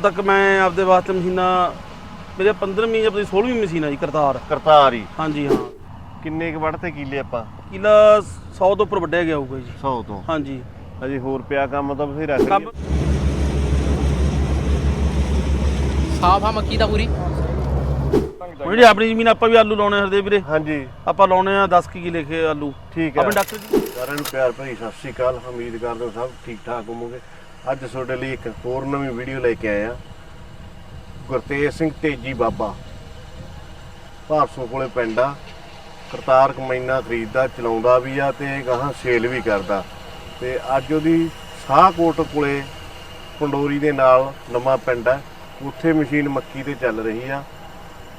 ਤੱਕ ਮੈਂ ਆਪਦੇ ਵਾਸਤੇ ਮਸ਼ੀਨਾਂ ਮੇਰੇ 15ਵੀਂ ਜਾਂ 16ਵੀਂ ਮਸ਼ੀਨ ਆ ਜੀ ਕਰਤਾਰ। ਕਰਤਾਰ ਹੀ? ਹਾਂਜੀ ਹਾਂ। ਕਿੰਨੇ ਕੁ ਵੜ ਤੇ ਕੀਲੇ ਆਪਾਂ? ਕਿਲਾ 100 ਤੋਂ ਉੱਪਰ ਵੱਢਿਆ ਗਿਆ ਹੋਊਗਾ ਜੀ। 100 ਤੋਂ? ਹਾਂਜੀ। ਅਜੇ ਹੋਰ ਪਿਆ ਕੰਮ ਤਾਂ ਬਥੇਰਾ ਕੰਮ ਸਾਫ਼ ਆ ਮੱਕੀ ਦਾ ਪੂਰੀ। ਹੁਣ ਜਿਹੜੀ ਆਪਣੀ ਜ਼ਮੀਨ ਆਪਾਂ ਵੀ ਆਲੂ ਲਾਉਣੇ ਹਰਦੇ ਵੀਰੇ। ਹਾਂਜੀ। ਆਪਾਂ ਲਾਉਣੇ ਆ 10 ਕੀ ਕਿਲੇ ਖੇ ਆਲੂ। ਠੀਕ ਹੈ। ਆਪਣੇ ਡਾਕਟਰ ਜੀ। ਸਾਰਿਆਂ ਨੂੰ ਪਿਆਰ ਭਰੀ ਸਤਿ ਸ੍ਰੀ ਅਕਾਲ। ਉਮੀਦ ਕਰਦੇ ਸਭ ਠੀਕ ਠਾਕ ਹੋਵੋਗੇ। ਅੱਜ ਤੁਹਾਡੇ ਲਈ ਇੱਕ ਹੋਰ ਨਵੀਂ ਵੀਡੀਓ ਲੈ ਕੇ ਆਏ ਆ ਗੁਰਤੇਜ ਸਿੰਘ ਤੇਜੀ ਬਾਬਾ, ਭਾਰਸੋਂ ਕੋਲੇ ਪਿੰਡ ਆ। ਕਰਤਾਰ ਕਮੈਨਾ ਖਰੀਦਦਾ, ਚਲਾਉਂਦਾ ਵੀ ਆ ਤੇ ਗਾਹਾਂ ਸੇਲ ਵੀ ਕਰਦਾ। ਤੇ ਅੱਜ ਉਹਦੀ ਸਾਹਕੋਟ ਕੋਲੇ ਪੰਡੋਰੀ ਦੇ ਨਾਲ ਨਵਾਂ ਪਿੰਡ ਆ। ਉੱਥੇ ਮਸ਼ੀਨ ਮੱਕੀ ਤੇ ਚੱਲ ਰਹੀ ਆ।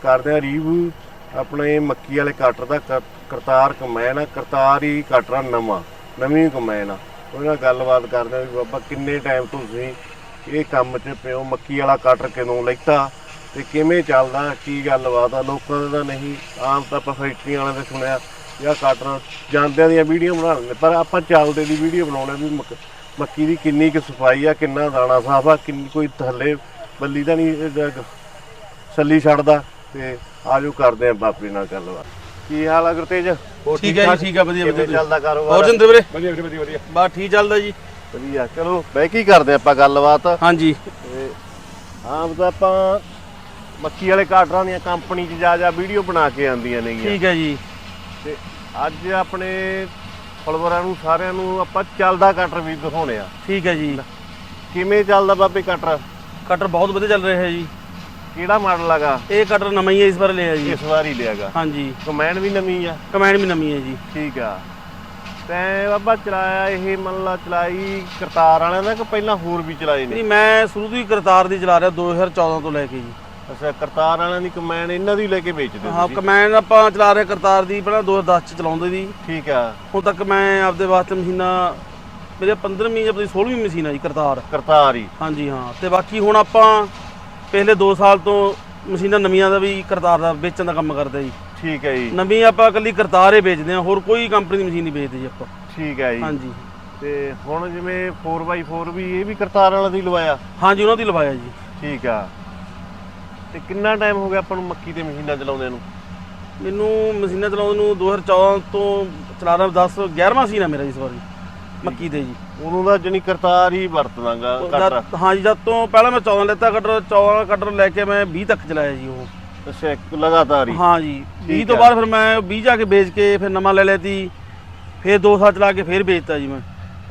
ਕਰਦੇ ਆ ਰਿਵਿਊ ਆਪਣੇ ਮੱਕੀ ਵਾਲੇ ਕਟਰ ਦਾ ਕਰ- ਕਰਤਾਰ ਕਮੈਨ ਆ। ਕਰਤਾਰ ਹੀ ਕਟਰ ਨਵਾਂ, ਨਵੀਂ ਕਮੈਨ ਆ। ਉਹਦੇ ਨਾਲ ਗੱਲਬਾਤ ਕਰਦੇ ਹਾਂ ਵੀ ਬਾਬਾ ਕਿੰਨੇ ਟਾਈਮ ਤੋਂ ਤੁਸੀਂ ਇਹ ਕੰਮ 'ਚ ਪਿਓ ਮੱਕੀ ਵਾਲਾ ਕਟਰ ਕਿਦੋਂ ਲੈਤਾ? ਤੇ ਕਿਵੇਂ ਚੱਲਦਾ? ਕੀ ਗੱਲਬਾਤ ਆ? ਲੋਕਾਂ ਦਾ ਤਾਂ ਨਹੀਂ, ਆਮ ਤਾਂ ਆਪਾਂ ਫੈਕਟਰੀਆਂ ਵਾਲਿਆਂ ਦੇ ਸੁਣਿਆ ਜਾਂ ਕਟਰ ਜਾਂਦਿਆਂ ਦੀਆਂ ਵੀਡੀਓ ਬਣਾ ਲੈਂਦੇ। ਪਰ ਆਪਾਂ ਚੱਲਦੇ ਦੀ ਵੀਡੀਓ ਬਣਾਉਣੇ ਵੀ ਮੱਕ- ਮੱਕੀ ਦੀ ਕਿੰਨੀ ਕੁ ਸਫ਼ਾਈ ਆ, ਕਿੰਨਾ ਦਾਣਾ ਸਾਫ਼ ਆ, ਕਿੰਨੀ, ਕੋਈ ਥੱਲੇ ਬੱਲੀ ਤਾਂ ਨਹੀਂ ਇਹ ਜ- ਸੱਲੀ ਛੱਡਦਾ। ਤੇ ਆਜੋ ਕਰਦੇ ਆ ਬਾਪੇ ਨਾਲ ਗੱਲਬਾਤ। ਕੀ ਹਾਲ ਆ ਗੁਰਤੇਜ? ਹੋਰ ਠੀਕ ਹੈ ਜੀ ਠੀਕ? ਹੈ ਵਧੀਆ ਕਿਵੇਂ ਵਧੀਆ ਚੱਲਦਾ ਕਾਰੋਬਾਰ? ਹੋਰ ਜਿੰਦੇ ਵੀਰੇ? ਵਧੀਆ ਵਧੀਆ ਵਧੀਆ। ਬਸ ਠੀਕ ਚੱਲਦਾ ਜੀ। ਵਧੀਆ ਚਲੋ ਬਹਿ ਕੀ ਕਰਦੇ ਆਪਾਂ ਗੱਲਬਾਤ? ਹਾਂਜੀ। ਆਮ ਤਾਂ ਆਪਾਂ ਮੱਕੀ ਵਾਲੇ ਕਾਟਰਾਂ ਦੀਆਂ ਕੰਪਨੀ 'ਚ ਜਾ ਜਾ ਵੀਡੀਓ ਬਣਾ ਕੇ ਆਉਂਦੀਆਂ ਨੇਗੀਆਂ। ਠੀਕ ਹੈ ਜੀ। ਤੇ ਅੱਜ ਆਪਣੇ ਫਲਵਰਾਂ ਨੂੰ ਸਾਰਿਆਂ ਨੂੰ ਆਪਾਂ ਚੱਲਦਾ ਕਟਰ ਵੀ ਦਿਖਾਉਣੇ ਆ। ਠੀਕ ਹੈ ਜੀ। ਕਿਵੇਂ ਚੱਲਦਾ ਬਾਬੇ ਕਟਰ? ਕਟਰ ਬਹੁਤ ਵਧੀਆ ਚੱਲ ਰਿਹਾ ਹੈ ਜੀ। ਕਿਹੜਾ ਮਾਡਲ ਹੈਗਾ? ਇਹ ਕਟਰ ਨਵਾਂ ਹੀ ਹੈ ਇਸ ਵਾਰ ਲਿਆ ਜੀ। ਇਸ ਵਾਰ ਹੀ ਲਿਆਗਾ ਹਾਂਜੀ। ਕਮੈਨ ਵੀ ਨਵੀਂ ਆ। ਕਮੈਂਡ ਵੀ ਨਵੀਂ ਹੈ ਜੀ। ਠੀਕ ਆ। ਤੈਂ ਬਾਬਾ ਚਲਾਇਆ ਇਹ ਮੰਨ ਲਾ ਚਲਾਈ ਕਰਤਾਰ ਵਾਲਿਆਂ ਦਾ ਕਿ ਪਹਿਲਾਂ ਹੋਰ ਵੀ ਚਲਾਏ ਨੇ? ਨਹੀਂ ਮੈਂ ਸ਼ੁਰੂ ਤੋਂ ਹੀ ਕਰਤਾਰ ਦੀ ਚਲਾ ਰਿਹਾ 2014 ਤੋਂ ਲੈ ਕੇ ਜੀ। ਅੱਛਾ ਕਰਤਾਰ ਵਾਲਿਆਂ ਦੀ ਕਮੈਨ ਇਹਨਾਂ ਦੀ ਲੈ ਕੇ ਵੇਚਦੇ ਹੋ ਕਮੈਂਡ ਆਪਾਂ ਚਲਾ ਰਹੇ ਕਰਤਾਰ ਦੀ ਪਹਿਲਾਂ 2010 ਚ ਚਲਾਉਂਦੇ ਦੀ ਠੀਕ ਆ। ਹੁਣ ਤੱਕ ਮੈਂ ਆਪਦੇ ਵਾਸਤੇ ਮਸ਼ੀਨਾਂ ਮੇਰੇ 15ਵੀਂ ਜਾਂ 16ਵੀਂ ਮਸ਼ੀਨ ਆ ਜੀ ਕਰਤਾਰ। ਕਰਤਾਰ ਹੀ। ਹਾਂਜੀ ਹਾਂ। ਤੇ ਬਾਕੀ ਹੁਣ ਆਪਾਂ ਪਿਛਲੇ 2 ਸਾਲ ਤੋਂ ਮਸ਼ੀਨਾਂ ਨਵੀਆਂ ਦਾ ਵੀ ਕਰਤਾਰ ਦਾ ਵੇਚਣ ਦਾ ਕੰਮ ਕਰਦੇ ਜੀ। ਠੀਕ ਹੈ ਜੀ। ਨਵੀਂ ਆਪਾਂ ਇਕੱਲੀ ਕਰਤਾਰ ਹੀ ਵੇਚਦੇ ਹਾਂ ਹੋਰ ਕੋਈ ਕੰਪਨੀ ਦੀ ਮਸ਼ੀਨ ਨਹੀਂ ਵੇਚਦੇ ਜੀ ਆਪਾਂ। ਠੀਕ ਹੈ ਜੀ। ਹਾਂਜੀ। ਤੇ ਹੁਣ ਜਿਵੇਂ 4x4 ਵੀ ਇਹ ਵੀ ਕਰਤਾਰ ਵਾਲਾ ਦੀ ਲਵਾਇਆ? ਹਾਂਜੀ ਉਹਨਾਂ ਦੀ ਲਵਾਇਆ ਜੀ। ਠੀਕ ਆ। ਤੇ ਕਿੰਨਾ ਟਾਈਮ ਹੋ ਗਿਆ ਆਪਾਂ ਨੂੰ ਮੱਕੀ ਤੇ ਮਸ਼ੀਨਾਂ ਚਲਾਉਂਦੇ ਨੂੰ? ਮੈਨੂੰ ਮਸ਼ੀਨਾਂ ਚਲਾਉਣ ਨੂੰ 2014 ਤੋਂ ਚਲਾ ਰਿਹਾ 10 11ਵਾਂ ਮਸ਼ੀਨ ਆ ਮੇਰਾ ਇਸ ਵਾਰੀ। ਮੱਕੀ ਦੇ ਜੀ। ਉਦੋਂ ਦਾ ਜਣੀ ਕਰਤਾਰ ਹੀ ਵਰਤਦਾਗਾ ਕਟਰ। ਜਦ- ਹਾਂਜੀ ਜਦ ਤੋਂ ਪਹਿਲਾਂ ਮੈਂ 14 ਲੈਤਾ ਕਟਰ 14 ਕਟਰ ਲੈ ਕੇ ਮੈਂ 20 ਤੱਕ ਚਲਾਇਆ ਜੀ ਉਹ। ਅੱਛਾ ਇੱਕ ਲਗਾਤਾਰ ਹੀ। ਹਾਂ ਜੀ 20 ਠੀਕ ਤੋਂ। ਬਾਅਦ ਫਿਰ ਮੈਂ 20 ਜਾ ਕੇ ਵੇਚ ਕੇ ਫਿਰ ਨਵਾਂ ਲੈ ਲਿਆ ਤੀ। ਫਿਰ 2 ਸਾਲ ਚਲਾ ਕੇ ਫਿਰ ਵੇਚਤਾ ਜੀ ਮੈਂ।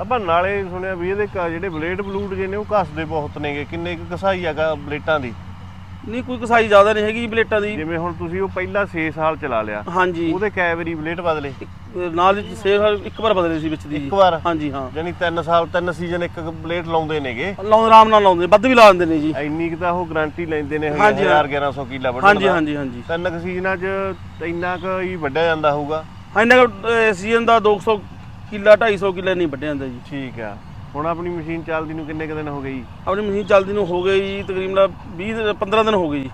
ਆਪਾਂ ਨਾਲੇ ਸੁਣਿਆ ਵੀ ਇਹਦੇ ਕ- ਜਿਹੜੇ ਬਲੇਡ ਬਲੂਡ ਜੇ ਨੇ ਉਹ ਘਸਦੇ ਬਹੁਤ ਨੇਗੇ। ਕਿੰਨੇ ਕੁ ਘਸਾਈ ਹੈਗਾ ਬਲੇਟਾਂ ਦੀ? ਨਹੀਂ ਕੋਈ ਕਸਾਈ ਜ਼ਿਆਦਾ ਨਹੀਂ ਹੈਗੀ ਜੀ ਬਲੇਟਾਂ ਦੀ। ਜਿਵੇਂ ਹੁਣ ਤੁਸੀਂ ਉਹ ਪਹਿਲਾ 6 ਸਾਲ ਚਲਾ ਲਿਆ ਹਾਂਜੀ। ਉਹਦੇ ਕੈਵਰੀ ਬਲੇਡ ਬਦਲੇ। ਨਾਲ ਹੀ ਸੇਲ ਇੱਕ ਵਾਰ ਬਦਲੇ ਸੀ ਵਿੱਚ ਦੀ। ਇੱਕ ਵਾਰ? ਹਾਂਜੀ ਹਾਂ। ਜਾਨੀ 3 ਸਾਲ 3 ਸੀਜ਼ਨ ਇੱਕ ਬਲੇਡ ਲਾਉਂਦੇ ਨੇਗੇ। ਲਾਉਂਦੇ ਆਰਾਮ ਨਾਲ ਲਾਉਂਦੇ ਵੱਧ ਵੀ ਲਾ ਦਿੰਦੇ ਨੇ ਜੀ। ਇੰਨੀ ਕੁ ਤਾਂ ਉਹ ਗਾਰੰਟੀ ਲੈਂਦੇ ਨੇ ਹਾਂਜੀ, 1000 1100 ਕਿੱਲਾ ਵੱਢਣ ਹਾਂਜੀ ਦਾ। ਹਾਂਜੀ ਹਾਂਜੀ। ਤਿੰਨ ਕੁ ਸੀਜ਼ਨਾਂ 'ਚ ਇੰਨਾ ਕੁ ਹੀ ਵੱਢਿਆ ਜਾਂਦਾ ਹੋਊਗਾ। ਹਾਂ ਇਹਨਾਂ ਸੀਜ਼ਨ ਦਾ 200 ਕਿੱਲਾ 250 ਕਿੱਲਾ ਨਹੀਂ ਵੱਢਿਆ ਜਾਂਦਾ ਜੀ। ਠੀਕ ਆ। ਹੁਣ ਆਪਣੀ ਮਸ਼ੀਨ ਚੱਲਦੀ ਨੂੰ ਕਿੰਨੇ ਕੁ ਦਿਨ ਹੋ ਗਏ ਜੀ? ਆਪਣੀ ਮਸ਼ੀਨ ਚੱਲਦੀ ਨੂੰ ਹੋ ਗਏ ਜੀ ਤਕਰੀਬਨ 20 ਦਿਨ- 15 ਦਿਨ ਹੋ ਗਏ ਜੀ।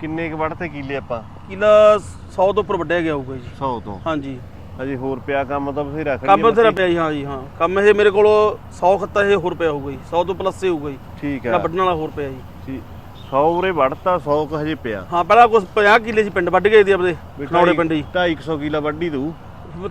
ਕਿੰਨੇ ਕੁ ਵੱਢ ਤੇ ਕੀਲੇ ਆਪਾਂ? ਕਿੱਲਾ 100 ਤੋਂ ਉੱਪਰ ਵੱਢਿਆ ਗਿਆ ਹੋਊਗਾ ਜੀ। 100 ਤੋਂ? ਹਾਂਜੀ। ਅਜੇ ਹੋਰ ਪਿਆ ਕੰਮ ਤਾਂ ਬਥੇਰਾ ਖੜੀ ਕੰਮ ਬਥੇਰਾ। ਪਿਆ ਜੀ ਹਾਂ ਜੀ ਹਾਂ। ਕੰਮ ਇਹ ਮੇਰੇ ਕੋਲ 100 ਖੱਤਾ ਇਹ ਹੋਰ ਪਿਆ ਹੋਊਗਾ ਜੀ। 100 ਤੋਂ ਪਲੱਸ ਹੀ ਹੋਊਗਾ ਜੀ। ਠੀਕ ਆ ਵੱਢਣ ਵਾਲਾ ਹੋਰ ਪਿਆ ਜੀ। 100 ਉਰੇ ਵੱਢਤਾ 100 ਕੁ ਹਜੇ ਪਿਆ। ਹਾਂ ਪਹਿਲਾਂ ਕੁਝ 50 ਕਿੱਲੇ ਸੀ ਪਿੰਡ ਵੱਢ ਗਏ ਸੀ ਆਪਣੇ ਨੌੜੇ ਪਿੰਡ ਜੀ। 250 ਕਿੱਲਾ ਵੱਢੀ ਦੂ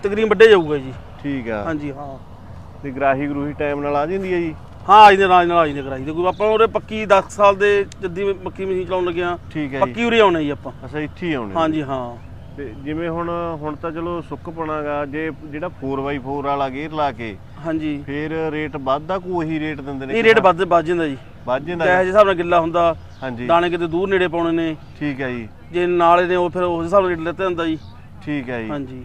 ਤਕਰੀਬਨ ਵੱਢੇ ਜਾਊਗਾ ਜੀ। ਠੀਕ ਆ। ਹਾਂਜੀ ਹਾਂ। ਤੇ ਗਰਾਹੀ ਗਰੂਹੀ ਟਾਈਮ ਨਾਲ ਆ ਜਾਂਦੀ ਹੈ ਜੀ। ਹਾਂ ਆਈ ਦੇ ਰਾਜ ਨਾਲ ਆਈ ਦੇ ਕਰਾਈ ਦੇ ਕੋਈ ਆਪਾਂ ਉਹਦੇ ਪੱਕੀ 10 ਸਾਲ ਦੇ ਜੱਦੀ ਮੱਕੀ ਮਸ਼ੀਨ ਚਲਾਉਣ ਲੱਗੇ ਆ ਠੀਕ ਹੈ ਜੀ। ਪੱਕੀ ਉਰੇ ਆਉਣੇ ਜੀ ਆਪਾਂ। ਅੱਛਾ ਇੱਥੇ ਹੀ ਆਉਣੇ। ਹਾਂਜੀ ਹਾਂ। ਤੇ ਜਿਵੇਂ ਹੁਣ ਹੁਣ ਤਾਂ ਚਲੋ ਸੁੱਕ ਪਣਾਗਾ ਜੇ ਜਿਹੜਾ 4x4 ਵਾਲਾ ਗੇਅਰ ਲਾ ਕੇ ਹਾਂਜੀ। ਫਿਰ ਰੇਟ ਵੱਧਦਾ ਕੋ ਉਹੀ ਰੇਟ ਦਿੰਦੇ ਨੇ ਇਹ ਰੇਟ ਵੱਧ ਵੱਧ ਜਾਂਦਾ ਜੀ। ਵੱਧ ਜਾਂਦਾ ਕਿਹੋ ਜਿਹੇ ਹਿਸਾਬ ਨਾਲ ਗਿੱਲਾ ਹੁੰਦਾ। ਹਾਂਜੀ। ਦਾਣੇ ਕਿਤੇ ਦੂਰ ਨੇੜੇ ਪਾਉਣੇ ਨੇ। ਠੀਕ ਹੈ ਜੀ। ਜੇ ਨਾਲੇ ਨੇ ਉਹ ਫਿਰ ਉਸ ਹਿਸਾਬ ਨਾਲ ਰੇਟ ਲੈਤੇ ਹੁੰਦਾ ਜੀ। ਠੀਕ ਹੈ ਜੀ। ਹਾਂਜੀ।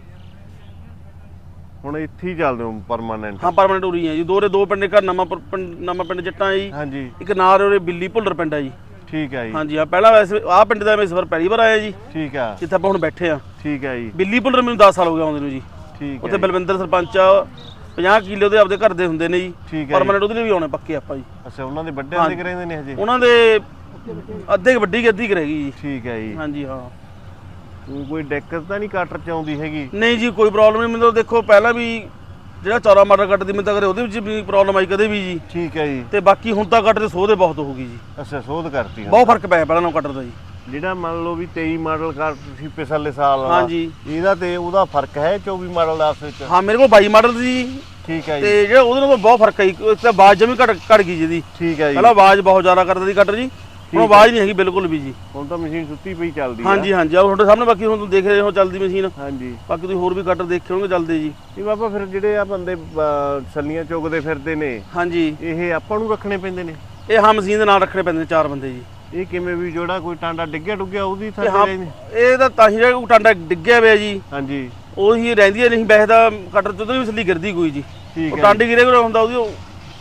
ਹੁਣ ਇੱਥੇ ਹੀ ਚੱਲਦੇ ਹੋ ਪਰਮਾਨੈਂਟ ਹਾਂ ਪਰਮਨੈਂਟ ਉਰੀ ਹੈ ਜੀ। ਦੋਰੇ ਦੋ ਪਿੰਡ ਘਰ ਨਵਾਂ ਪਰ- ਪਿੰਡ ਨਵਾਂ ਪਿੰਡ ਜੱਟਾਂ ਹੈ ਜੀ। ਹਾਂਜੀ। ਇੱਕ ਨਾਲ ਉਹਦੇ ਬਿੱਲੀ ਭੁੱਲਰ ਪਿੰਡ ਹੈ ਜੀ। ਠੀਕ ਹੈ ਜੀ। ਹਾਂਜੀ ਹਾਂ ਪਹਿਲਾਂ ਵੈਸੇ ਆਹ ਪਿੰਡ ਦਾ ਮੈਂ ਇਸ ਵਾਰ ਪਹਿਲੀ ਵਾਰ ਆਇਆ ਜੀ। ਠੀਕ ਆ। ਜਿੱਥੇ ਆਪਾਂ ਹੁਣ ਬੈਠੇ ਆ ਠੀਕ ਹੈ ਜੀ। ਬਿੱਲੀ ਭੁੱਲਰ ਮੈਨੂੰ 10 ਸਾਲ ਹੋ ਗਏ ਆਉਂਦੇ ਨੂੰ ਜੀ। ਠੀਕ ਉੱਥੇ ਹੈ ਬਲਵਿੰਦਰ ਸਰਪੰਚ ਆ 50 ਕਿਲੋ ਦੇ ਆਪਦੇ ਘਰ ਦੇ ਹੁੰਦੇ ਨੇ ਜੀ। ਠੀਕ ਹੈ। ਪਰਮਨੈਂਟ ਉਹਦੇ ਲਈ ਵੀ ਆਉਣੇ ਪੱਕੇ ਆਪਾਂ ਜੀ। ਅੱਛਾ ਉਹਨਾਂ ਦੇ ਵੱਡਿਆਂ ਦੇ ਰਹਿੰਦੇ ਨੇ ਹਜੇ? ਉਹਨਾਂ ਦੇ ਅੱਧੇ ਕੁ ਵੱਡੀ ਕੁ ਅੱਧੀ ਕਰੇਗੀ ਜੀ। ਠੀਕ ਹੈ ਜੀ। ਹਾਂਜੀ ਹਾਂ। ਕੋਈ ਦਿੱਕਤ ਤਾਂ ਨਹੀਂ ਕਟਰ ਚ ਆਉਂਦੀ ਹੈਗੀ? ਨਹੀਂ ਜੀ ਕੋਈ ਪ੍ਰੋਬਲਮ ਨਹੀਂ। ਮੈਨੂੰ ਤਾਂ ਦੇਖੋ ਪਹਿਲਾਂ ਵੀ ਜਿਹੜਾ ਚੌਰਾ ਮਾਡਲ ਕੱਟ ਦੀ ਮੈਨੂੰ ਤਾਂ ਕਦੇ ਉਹਦੇ ਵਿੱਚ ਵੀ ਪ੍ਰੋਬਲਮ ਆਈ ਕਦੇ ਵੀ ਜੀ। ਠੀਕ ਹੈ ਜੀ। ਤੇ ਬਾਕੀ ਹੁਣ ਤਾਂ ਕੱਟ ਦੇ ਸੋਹ ਦੇ ਬਹੁਤ ਹੋ ਗਈ ਜੀ। ਅੱਛਾ ਸੋਧ ਕਰਤੀ ਹੁਣ। ਬਹੁਤ ਫ਼ਰਕ ਪਿਆ ਪਹਿਲਾਂ ਨਾਲੋਂ ਕੱਟਰ ਦਾ ਜੀ। ਜਿਹੜਾ ਮੰਨ ਲਓ ਵੀ 23 ਮਾਡਲ ਕਾਰ ਸੀ ਪਿਛਲੇ ਸਾਲ ਵਾਲਾ ਹਾਂਜੀ। ਇਹਦਾ ਤੇ ਉਹਦਾ ਫ਼ਰਕ ਹੈ 24 ਮਾਡਲ ਦਾ ਆਪਸ ਵਿੱਚ ਹਾਂ ਮੇਰੇ ਕੋਲ 22 ਮਾਡਲ ਸੀ ਠੀਕ ਹੈ ਜੀ। ਤੇ ਜਿਹੜਾ ਉਹਦੇ ਨਾਲੋਂ ਬਹੁਤ ਫ਼ਰਕ ਜੀ। ਇੱਕ ਤਾਂ ਆਵਾਜ਼ ਜਮੀ ਘਟ ਘਟ ਗਈ ਜਿਹਦੀ ਠੀਕ ਹੈ ਜੀ। ਪਹਿਲਾਂ ਆਵਾਜ਼ ਬਹੁਤ ਜ਼ਿਆਦਾ ਕਰਦਾ ਸੀ ਕੱਟਰ ਜੀ ਹੁਣ ਆਵਾਜ਼ ਨਹੀਂ ਹੈਗੀ ਬਿਲਕੁਲ ਵੀ ਜੀ। ਹੁਣ ਤਾਂ ਮਸ਼ੀਨ ਸੁੱਤੀ ਪਈ ਚੱਲਦੀ ਆ। ਹਾਂਜੀ ਹਾਂਜੀ। ਆਹ ਤੁਹਾਡੇ ਸਾਹਮਣੇ ਬਾਕੀ ਹੁਣ ਤੁਸੀਂ ਦੇਖ ਰਹੇ ਹੋ ਚੱਲਦੀ ਮਸ਼ੀਨ। ਹਾਂਜੀ। ਬਾਕੀ ਤੁਸੀਂ ਹੋਰ ਵੀ ਕੱਟਰ ਦੇਖੇ ਹੋਣਗੇ ਚੱਲਦੇ ਜੀ। ਇਹ ਬਾਬਾ ਫਿਰ ਜਿਹੜੇ ਆ ਬੰਦੇ ਸੱਲੀਆਂ ਚੁਗਦੇ ਫਿਰਦੇ ਨੇ ਹਾਂਜੀ। ਇਹ ਆਪਾਂ ਨੂੰ ਰੱਖਣੇ ਪੈਂਦੇ ਨੇ? ਇਹ ਹਾਂ ਮਸ਼ੀਨ ਦੇ ਨਾਲ ਰੱਖਣੇ ਪੈਂਦੇ ਨੇ ਚਾਰ ਬੰਦੇ ਜੀ। ਇਹ ਕਿਵੇਂ ਵੀ ਜਿਹੜਾ ਕੋਈ ਟਾਂਡਾ ਡਿੱਗਿਆ ਡੁੱਗਿਆ ਉਹਦੀ ਥੱਲੇ ਰਹਿੰਦੇ ਇਹ ਤਾਂ ਤਾਂ ਹੀ ਜਿਹੜਾ ਕੋਈ ਟਾਂਡਾ ਡਿੱਗਿਆ ਹੋਇਆ ਜੀ। ਹਾਂਜੀ। ਉਹੀ ਰਹਿੰਦੀ ਨਹੀਂ ਵੈਸੇ ਤਾਂ ਕੱਟਰ ਉਹਦੇ ਵੀ ਸੱਲੀ ਗਿਰਦੀ ਕੋਈ ਜੀ। ਠੀਕ ਹੈ ਟਾਂਡੀ ਗਿਰੇ ਹੁੰਦਾ ਉਹਦੀ ਉਹ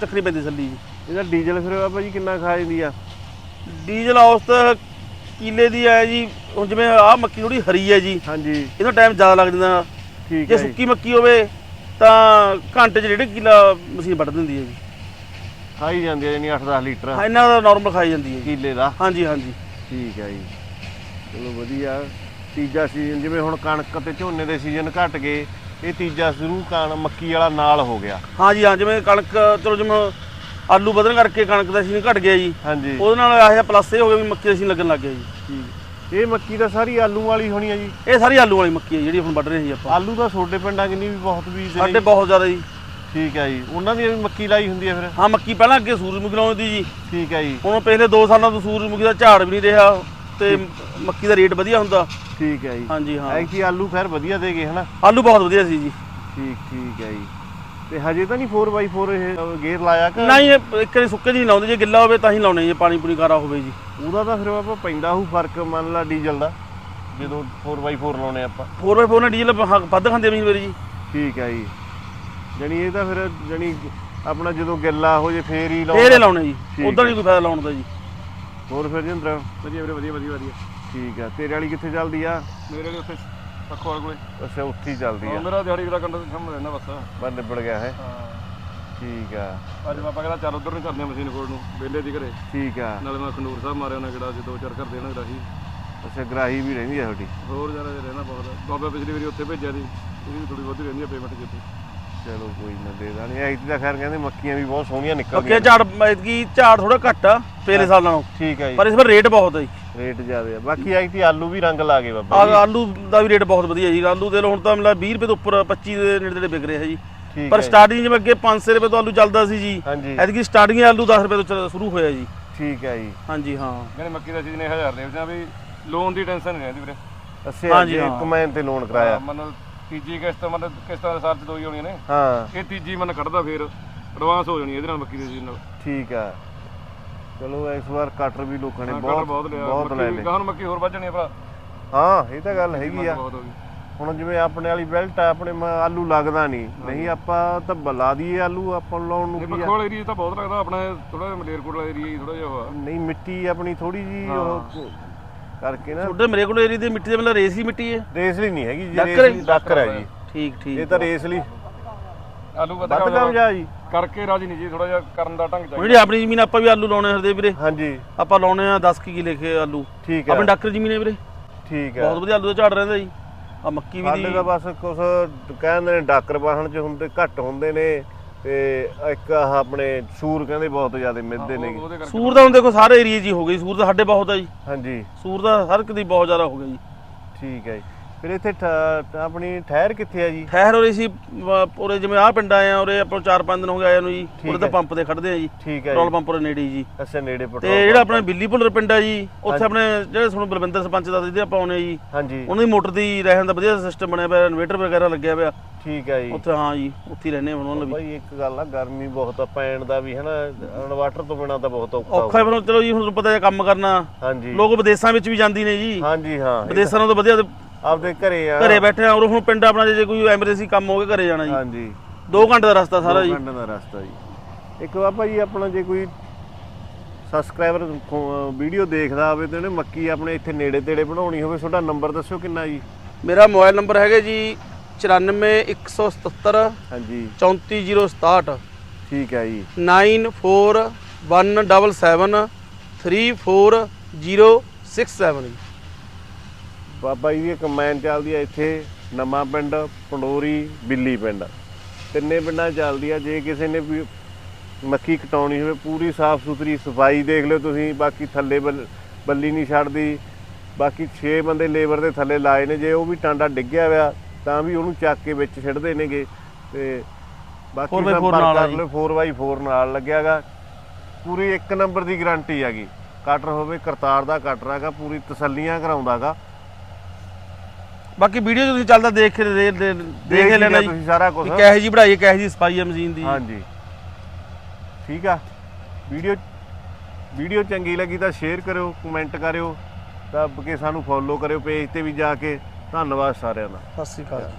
ਚੱਕਣੀ ਪੈਂਦੀ ਸੱਲੀ ਜੀ। ਇਹਦਾ ਡੀਜ਼ਲ ਫਿਰ ਬਾਬਾ ਜੀ ਕਿੰਨਾ ਖਾ ਜਾਂਦੀ ਆ? ਡੀਜ਼ਲ ਔਸਤ ਕਿੱਲੇ ਦੀ ਹੈ ਜੀ ਹੁਣ ਜਿਵੇਂ ਆਹ ਮੱਕੀ ਥੋੜੀ ਹਰੀ ਹੈ ਜੀ। ਹਾਂਜੀ। ਇਹਦਾ ਟਾਈਮ ਜ਼ਿਆਦਾ ਲੱਗ ਜਾਂਦਾ। ਠੀਕ ਜੇ ਹੈ ਜੀ। ਸੁੱਕੀ ਮੱਕੀ ਹੋਵੇ ਤਾਂ ਘੰਟੇ 'ਚ ਡੇਢ ਕਿੱਲਾ ਮਸ਼ੀਨ ਵੱਢ ਦਿੰਦੀ ਹੈ ਜੀ। ਖਾਈ ਜਾਂਦੀ ਆ ਜਾਨੀ 8-10 ਲੀਟਰ। ਹਾਂ ਇਹਨਾਂ ਦਾ ਨਾਰਮਲ ਖਾਈ ਜਾਂਦੀ ਹੈ ਜੀ। ਕਿੱਲੇ ਦਾ। ਹਾਂਜੀ ਹਾਂਜੀ। ਠੀਕ ਹੈ ਜੀ। ਚਲੋ ਵਧੀਆ। ਤੀਜਾ ਸੀਜ਼ਨ ਜਿਵੇਂ ਹੁਣ ਕਣਕ ਤੇ ਝੋਨੇ ਦੇ ਸੀਜ਼ਨ ਘਟ ਗਏ ਇਹ ਤੀਜਾ ਸ਼ੁਰੂ ਕਣ ਮੱਕੀ ਵਾਲਾ ਨਾਲ ਹੋ ਗਿਆ। ਹਾਂਜੀ ਹਾਂ ਜਿਵੇਂ ਕਣਕ ਚਲੋ ਜਿਵੇਂ ਆਲੂ ਵਧਣ ਕਰਕੇ ਕਣਕ ਦਾ ਸੀਜ਼ਨ ਘਟ ਗਿਆ ਜੀ। ਹਾਂਜੀ। ਉਹਦੇ ਨਾਲ ਆਇਆ ਪਲੱਸ ਇਹ ਹੋ ਗਿਆ ਵੀ ਮੱਕੀ ਦਾ ਸੀਜ਼ਨ ਲੱਗਣ ਲੱਗ ਗਿਆ ਜੀ। ਠੀਕ। ਇਹ ਮੱਕੀ ਤਾਂ ਸਾਰੀ ਆਲੂ ਵਾਲੀ ਹੋਣੀ ਆ ਜੀ। ਇਹ ਸਾਰੀ ਆਲੂ ਵਾਲੀ ਮੱਕੀ ਹੈ ਜਿਹੜੀ ਹੁਣ ਵੱਢ ਰਹੇ ਜੀ ਆਪਾਂ। ਆਲੂ ਤਾਂ ਛੋਟੇ ਪਿੰਡਾਂ ਕਿੰਨੀ ਵੀ ਬਹੁਤ ਬੀਜਦੇ ਸਾਡੇ ਬਹੁਤ ਜ਼ਿਆਦਾ ਜੀ। ਠੀਕ ਹੈ ਜੀ। ਉਹਨਾਂ ਦੀ ਵੀ ਮੱਕੀ ਲਾਈ ਹੁੰਦੀ ਹੈ ਫਿਰ? ਹਾਂ ਮੱਕੀ ਪਹਿਲਾਂ ਅੱਗੇ ਸੂਰਜਮੁਖੀ ਲਾਉਂਦੀ ਜੀ। ਠੀਕ ਹੈ ਜੀ। ਹੁਣ ਪਿਛਲੇ 2 ਸਾਲਾਂ ਤੋਂ ਸੂਰਜਮੁਖੀ ਦਾ ਝਾੜ ਵੀ ਨਹੀਂ ਰਿਹਾ ਤੇ ਮੱਕੀ ਦਾ ਰੇਟ ਵਧੀਆ ਹੁੰਦਾ। ਠੀਕ ਹੈ ਜੀ। ਹਾਂਜੀ ਹਾਂ। ਐਕਚੁਅਲੀ ਆਲੂ ਖੈਰ ਵਧੀਆ ਦੇ ਗਏ ਹਨਾ? ਆਲੂ ਬਹੁਤ ਵਧੀਆ ਸੀ ਜੀ। ਠੀਕ ਠੀਕ ਹੈ ਜੀ। ਤੇ ਹਜੇ ਤਾਂ ਨਹੀਂ 4x4 ਇਹ ਗੇਅਰ ਲਾਇਆ ਕਿ ਨਹੀਂ ਇਹ ਇੱਕ ਵਾਰੀ ਸੁੱਕੇ ਦੀ ਨਹੀਂ ਲਾਉਂਦੇ ਜੇ ਗਿੱਲਾ ਹੋਵੇ ਤਾਂ ਹੀ ਲਾਉਣੇ ਜੇ ਪਾਣੀ ਪੂਣੀ ਕਾਰਾ ਹੋਵੇ ਜੀ। ਉਹਦਾ ਤਾਂ ਫਿਰ ਆਪਾਂ ਪੈਂਦਾ ਹੋਊ ਫ਼ਰਕ ਮੰਨ ਲਾ ਡੀਜ਼ਲ ਦਾ ਜਦੋਂ 4x4 ਲਾਉਣੇ ਆਪਾਂ। 4x4 ਨਾਲ ਡੀਜ਼ਲ ਹ- ਵੱਧ ਖਾਂਦੇ ਮਸ਼ੀਨ ਮੇਰੀ ਜੀ। ਠੀਕ ਹੈ ਜੀ। ਜਣੀ ਇਹ ਤਾਂ ਫਿਰ ਜਣੀ ਆਪਣਾ ਜਦੋਂ ਗਿੱਲਾ ਹੋ ਜੇ ਫੇਰ ਹੀ ਫੇਰ ਇਹ ਲਾਉਣਾ ਲਾਉਣੇ ਜੀ ਉਦੋਂ ਨਹੀਂ ਕੋਈ ਫਾਇਦਾ ਲਾਉਣ ਦਾ ਜੀ। ਹੋਰ ਫਿਰ ਜਿੰਦਰ? ਵਧੀਆ ਵੀਰੇ ਵਧੀਆ ਵਧੀਆ ਵਧੀਆ। ਠੀਕ ਆ। ਤੇਰੇ ਵਾਲੀ ਕਿੱਥੇ ਚੱਲਦੀ ਆ? ਮੇਰੇ ਲਈ ਉੱਥੇ ਪੱਖੋ ਵਾਲੇ ਕੋਲੇ ਅੱਛਾ ਉੱਥੇ ਹੀ ਚੱਲਦੀ ਹਾਂ, ਆ ਮੇਰਾ ਦਿਹਾੜੀ ਦਾ ਕੰਡਾ ਸਾਹਮਣੇ ਰਹਿਣਾ ਬਸ। ਬੰਦ ਨਿਬੜ ਗਿਆ ਹੈ ਹਾਂ। ਠੀਕ ਆ। ਅੱਜ ਪਾਪਾ ਕਹਿੰਦਾ ਚੱਲ ਉਧਰ ਨੂੰ ਕਰਦੇ ਆ ਮਸ਼ੀਨ ਕੋਲ ਨੂੰ ਵਿਹਲੇ ਦੀ ਘਰੇ। ਠੀਕ ਆ। ਨਾਲੇ ਮੈਂ ਖਨੂਰ ਸਾਹਿਬ ਮਾਰਿਆ ਉਹਨਾਂ ਕਿਹੜਾ ਸੀ ਦੋ ਚਾਰ ਘਰ ਦੇਣਾ ਗਰਾਹੀ। ਅੱਛਾ ਗਰਾਹੀ ਵੀ ਰਹਿੰਦੀ ਆ ਤੁਹਾਡੀ। ਹੋਰ ਜ਼ਿਆਦਾ ਰਹਿਣਾ ਬਹੁਤ ਬਾਬਾ ਪਿਛਲੀ ਵਾਰੀ ਉੱਥੇ ਭੇਜਿਆ ਸੀ ਇਹਦੀ ਥੋੜੀ ਬਹੁਤੀ ਰਹਿੰਦੀ ਆ ਪੇਮੈਂਟ ਜਿੱਥੇ ਚਲੋ ਕੋਈ ਨਾ ਦੇ ਦਾਂਗੇ। ਐਤੀ ਤਾਂ ਖੈਰ ਕਹਿੰਦੇ ਮੱਕੀਆਂ ਵੀ ਬਹੁਤ ਸੋਹਣੀਆਂ ਓਕੇ ਨਿਕਲਦੀਆਂ ਝਾੜ ਐਤਕੀ ਝਾੜ ਥੋੜਾ ਘੱਟ ਆ ਪਹਿਲੇ ਸਾਲ ਨਾਲੋਂ। ਠੀਕ ਆ ਜੀ। ਪਰ ਇਸ ਵਾਰ ਰੇਟ ਬਹੁਤ ਹੈ ਜੀ। ਰੇਟ ਜ਼ਿਆਦੇ ਆ। ਬਾਕੀ ਐਤੀ ਆਲੂ ਵੀ ਰੰਗ ਲਾ ਗਏ ਬਾਬਾ ਆ ਜੀ। ਆਲੂ ਦਾ ਵੀ ਰੇਟ ਬਹੁਤ ਵਧੀਆ ਜੀ। ਆਲੂ ਦੇ ਲਓ ਹੁਣ ਤਾਂ ਮਤਲਬ 20 ਰੁਪਏ ਤੋਂ ਉੱਪਰ 25 ਦੇ ਨੇੜੇ ਤੇੜੇ ਵਿਕ ਰਿਹਾ ਜੀ। ਪਰ। ਸਟਾਰਟਿੰਗ ਜਿਵੇਂ ਅੱਗੇ 500 ਰੁਪਏ ਤੋਂ ਆਲੂ ਚੱਲਦਾ ਸੀ ਜੀ। ਐਤਕੀ ਸਟਾਰਟਿੰਗ ਆਲੂ 10 ਰੁਪਏ ਤੋਂ ਸ਼ੁਰੂ ਹੋਇਆ ਜੀ। ਠੀਕ ਹੈ ਜੀ। ਹਾਂਜੀ ਹਾਂ। ਕਹਿੰਦੇ ਮੱਕੀ ਦਾ ਸੀਜ਼ਨ 1000 ਦੇ ਵਿੱਚ ਵੀ ਲੋਨ ਦੀ ਟੈਨਸ਼ਨ ਨਹੀਂ ਰਹਿੰਦੀ ਵੀਰੇ। ਅੱਛਾ ਹਾਂਜੀ। ਕਮੈਨ ਤੇ ਲੋਨ ਕਰਾਇਆ। ਮਤਲਬ ਤੀਜੀ ਕਿਸ਼ਤ ਮਤਲਬ ਕਿਸ਼ਤਾਂ ਦੇ ਸਾਲ ਚ ਦੋ ਹੀ ਹੋਣੀਆਂ ਨੇ। ਹਾਂ। ਇਹ ਤੀਜੀ ਮਨ ਕੱਢਦਾ ਫੇਰ ਐਡਵਾਂਸ ਹੋ ਜਾਣੀ ਇਹਦੇ ਨਾਲ ਮੱਕੀ ਦੇ ਸੀਜ਼ਨ ਨਾਲ। ਠੀਕ ਆ। ਚਲੋ ਇਸ ਵਾਰ ਕਟਰ ਵੀ ਲੋਕਾਂ ਨੇ ਹਾਂ, ਬਹੁਤ ਬਹੁਤ ਲਿਆ। ਬਹੁਤ ਲੈ ਲਏ। ਗਾਹਾਂ ਨੂੰ ਮੱਕੀ ਹੋਰ ਵੱਧ ਜਾਣੀ ਆ ਭਰਾ। ਹਾਂ ਇਹ ਤਾਂ ਗੱਲ ਹੈਗੀ ਆ। ਬਹੁਤ ਹੋ ਗਈ। ਹੁਣ ਜਿਵੇਂ ਆਪਣੇ ਵਾਲੀ ਬੈਲਟ ਆ ਆਪਣੇ ਮ- ਆਲੂ ਲੱਗਦਾ ਨਹੀਂ। ਨਹੀਂ ਆਪਾਂ ਤਾਂ ਬਲਾ ਦਈਏ ਆਲੂ ਆਪਾਂ ਨੂੰ ਲਾਉਣ ਨੂੰ ਕੀ ਆ? ਪੱਖੋ ਵਾਲਾ ਏਰੀਆ ਤਾਂ ਬਹੁਤ ਲੱਗਦਾ ਆਪਣਾ ਥੋੜਾ ਜਿਹਾ ਮਲੇਰਕੋਟ ਵਾਲਾ ਏਰੀਆ ਥੋੜਾ ਜਿਹਾ ਹੋਆ ਨਹੀਂ ਮਿੱਟੀ ਆਪਣੀ ਥੋੜੀ ਜੀ ਉਹ ਕਰਕੇ ਨਾ। ਤੁਹਾਡੇ ਮੇਰੇ ਕੋਲ ਏਰੀਆ ਦੀ ਮਿੱਟੀ ਦੇ ਮਤਲਬ ਰੇਸ ਹੀ ਮਿੱਟੀ ਹੈ? ਰੇਸ ਲਈ ਨਹੀਂ ਹੈਗੀ ਜੀ ਡਾਕਰ ਹੈ? ਡਾਕਰ ਹੈ ਜੀ। ਠੀਕ ਠੀਕ। ਇਹ ਤਾਂ ਰੇਸ ਲਈ ਆਲੂ ਵੱਧ ਵੱਧ ਕੰਮ ਜਾ ਜੀ। ਕਰਕੇ ਰਾਜੀ ਨਹੀਂ ਜੀ ਥੋੜਾ ਜਿਹਾ ਕਰਨ ਦਾ ਢੰਗ ਹੁਣ ਚਾਹੀਦਾ। ਜਿਹੜੀ ਆਪਣੀ ਜ਼ਮੀਨ ਆਪਾਂ ਵੀ ਆਲੂ ਲਾਉਣੇ ਹਰਦੇ ਵੀਰੇ। ਹਾਂਜੀ। ਆਪਾਂ ਲਾਉਣੇ ਆ 10 ਕੀ ਕਿਲੇ ਖੇ ਆਲੂ। ਠੀਕ ਹੈ। ਆਪਣੀ ਡਾਕਰ ਜ਼ਮੀਨ ਹੈ ਵੀਰੇ। ਠੀਕ ਹੈ। ਬਹੁਤ ਵਧੀਆ ਆਲੂ ਦਾ ਝਾੜ ਰਹਿੰਦਾ ਜੀ। ਆ ਮੱਕੀ ਵੀ ਸਾਡੇ ਦੀ। ਤਾਂ ਬਸ ਕੁਛ ਕਹਿੰਦੇ ਨੇ ਡਾਕਰ ਵਾਹਣ ਚ ਹੁੰਦੇ ਘੱਟ ਹੁੰਦੇ ਨੇ ਤੇ ਇੱਕ ਆਹ ਆਪਣੇ ਸੂਰ ਕਹਿੰਦੇ ਬਹੁਤ ਜ਼ਿਆਦਾ ਮਿਲਦੇ ਨੇ। ਉਹਦੇ ਕਰਕੇ ਸੂਰ ਦਾ ਹੁਣ ਦੇਖੋ ਸਾਰੇ ਏਰੀਏ 'ਚ ਹੀ ਹੋ ਗਈ ਸੂਰ ਤਾਂ ਸਾਡੇ ਬਹੁਤ ਆ ਜੀ। ਹਾਂਜੀ। ਸੂਰ ਦਾ ਹਰ ਇੱਕ ਦੀ ਬਹੁਤ ਜ਼ਿਆਦਾ ਹੋ ਗਿਆ ਜੀ। ਠੀਕ ਹੈ ਜੀ। ਫਿਰ ਇੱਥੇ ਠ- ਆਪਣੀ ਠਹਿਰ ਕਿੱਥੇ ਆ ਜੀ? ਠਹਿਰ ਹੋ ਰਹੀ ਸੀ ਅਹ, ਉਰੇ ਜਿਵੇਂ ਆਹ ਪਿੰਡ ਆਏ ਆ ਉਰੇ ਆਪਾਂ ਚਾਰ ਪੰਜ ਦਿਨ ਹੋ ਗਏ ਆਏ ਨੂੰ ਜੀ। ਉਰੇ ਤਾਂ ਹੈ। ਪੰਪ ਤੇ ਖੜਦੇ ਆ ਜੀ। ਠੀਕ ਹੈ ਪੈਟਰੋਲ ਜੀ। ਪੰਪ ਉਰੇ ਨੇੜੇ ਹੀ ਜੀ। ਅੱਛਾ ਨੇੜੇ ਤੇ ਪੈਟਰੋਲ ਜਿਹੜਾ ਆਪਣਾ ਬਿੱਲੀ ਭੁੱਲਰ ਪਿੰਡ ਆ ਜੀ ਉੱਥੇ ਆਪਣੇ ਜਿਹੜੇ ਤੁਹਾਨੂੰ ਬਲਵਿੰਦਰ ਸਰਪੰਚ ਦਾ ਜਿਹਦੇ ਆਪਾਂ ਆਉਨੇ ਜੀ ਹਾਂਜੀ। ਉਹਨਾਂ ਦੀ ਮੋਟਰ ਦੀ ਰਹਿਣ ਦਾ ਵਧੀਆ ਸਿਸਟਮ ਬਣਿਆ ਪਿਆ ਇਨਵੇਟਰ ਵਗੈਰਾ ਲੱਗਿਆ ਪਿਆ। ਠੀਕ ਹੈ ਜੀ। ਉੱਥੇ ਹਾਂ ਜੀ ਉੱਥੇ ਹੀ ਰਹਿੰਦੇ ਆ ਉਹਨਾਂ ਨਾਲ ਵੀ ਭਾਈ ਇੱਕ ਗੱਲ ਆ ਗਰਮੀ ਬਹੁਤ ਆ ਪੈਣ ਦਾ ਵੀ ਹਨਾ ਇਨਵਰਟਰ ਤੋਂ ਬਿਨਾ ਤਾਂ ਬਹੁਤ ਔਖਾ ਔਖਾ ਹੈ ਚਲੋ ਜੀ ਹੁਣ ਤੁਹਾਨੂੰ ਪਤਾ ਹੈ ਕੰਮ ਕਰਨਾ। ਹਾਂਜੀ। ਲੋਕ ਵਿਦੇਸ਼ਾਂ ਵਿੱਚ ਵੀ ਜਾਂਦੀ ਨੇ ਜੀ। ਹਾਂਜੀ ਹਾਂ ਵਿਦੇਸ਼ਾਂ ਨਾਲੋਂ ਤਾਂ ਵਧੀਆ ਆਪਦੇ ਘਰੇ ਆ। ਘਰੇ ਬੈਠੇ ਆ ਔਰ ਹੁਣ ਪਿੰਡ ਆਪਣਾ ਜੇ ਕੋਈ ਐਮਰਜੈਂਸੀ ਕੰਮ ਹੋਵੇ ਘਰੇ ਜਾਣਾ ਜੀ। ਹਾਂਜੀ। 2 ਘੰਟੇ ਦਾ ਰਸਤਾ ਸਾਰਾ ਜੀ। ਘੰਟੇ ਦਾ ਰਸਤਾ ਜੀ। ਇੱਕ ਬਾਬਾ ਜੀ ਆਪਣਾ ਜੇ ਕੋਈ ਸਬਸਕ੍ਰਾਈਬਰ ਵੀਡੀਓ ਦੇਖਦਾ ਹੋਵੇ ਤੇ ਉਹਨੇ ਮੱਕੀ ਆਪਣੇ ਇੱਥੇ ਨੇੜੇ ਤੇੜੇ ਬਣਾਉਣੀ ਹੋਵੇ ਤੁਹਾਡਾ ਨੰਬਰ ਦੱਸਿਓ ਕਿੰਨਾ ਜੀ? ਮੇਰਾ ਮੋਬਾਈਲ ਨੰਬਰ ਹੈਗਾ ਜੀ 94177 ਹਾਂਜੀ। 34067 ਠੀਕ ਹੈ ਜੀ। 9417340067 ਜੀ ਬਾਬਾ ਜੀ ਦੀ ਕਮੈਨ ਚੱਲਦੀ ਹੈ ਇੱਥੇ ਨਵਾਂ ਪਿੰਡ ਪੰਡੋਰੀ ਬਿੱਲੀ ਪਿੰਡ। ਤਿੰਨੇ ਪਿੰਡਾਂ ਚੱਲਦੀ ਆ ਜੇ ਕਿਸੇ ਨੇ ਵੀ ਮੱਕੀ ਕਟਾਉਣੀ ਹੋਵੇ ਪੂਰੀ ਸਾਫ਼ ਸੁਥਰੀ ਸਫ਼ਾਈ ਦੇਖ ਲਿਓ ਤੁਸੀਂ ਬਾਕੀ ਥੱਲੇ ਬੱਲ- ਨਹੀਂ ਛੱਡਦੀ। ਬਾਕੀ 6 ਬੰਦੇ ਲੇਬਰ ਦੇ ਥੱਲੇ ਲਾਏ ਨੇ ਜੇ ਉਹ ਵੀ ਟਾਂਡਾ ਡਿੱਗਿਆ ਹੋਇਆ ਤਾਂ ਵੀ ਉਹਨੂੰ ਚੱਕ ਕੇ ਵਿੱਚ ਛੱਡਦੇ ਨੇਗੇ। ਤੇ ਬਾਕੀ 4x4 ਸੰਪਰਕ ਆ ਕਰ। ਲਿਓ 4x4 ਨਾਲ ਲੱਗਿਆਗਾ। ਪੂਰੀ ਇੱਕ ਨੰਬਰ ਦੀ ਗਾਰੰਟੀ ਹੈਗੀ। ਕਟਰ ਹੋਵੇ ਕਰਤਾਰ ਦਾ ਕਟਰ ਹੈਗਾ ਪੂਰੀ ਤਸੱਲੀਆਂ ਕਰਾਉਂਦਾਗਾ। ਬਾਕੀ ਵੀਡੀਓ ਤੁਸੀਂ ਚੱਲਦਾ ਦੇਖ ਕੇ ਦੇ- ਦੇ- ਦੇਖ ਹੀ ਲੈਣਾ ਜੀ। ਤੁਸੀਂ ਸਾਰਾ ਕੁਝ ਕਿ ਕਿਹੋ ਜੀ ਬਣਾਈ ਹੈ ਕਿਹੋ ਜੀ ਸਫ਼ਾਈ ਹੈ ਮਸ਼ੀਨ ਦੀ। ਹਾਂਜੀ। ਠੀਕ ਆ। ਵੀਡੀਓ ਵੀਡੀਓ ਚੰਗੀ ਲੱਗੀ ਤਾਂ ਸ਼ੇਅਰ ਕਰਿਓ ਕਮੈਂਟ ਕਰਿਓ ਤਾਂ ਕਿ ਸਾਨੂੰ ਫੋਲੋ ਕਰਿਓ ਪੇਜ ਤੇ ਵੀ ਜਾ ਕੇ। ਧੰਨਵਾਦ ਸਾਰਿਆਂ ਦਾ। ਸਤਿ ਸ਼੍ਰੀ ਅਕਾਲ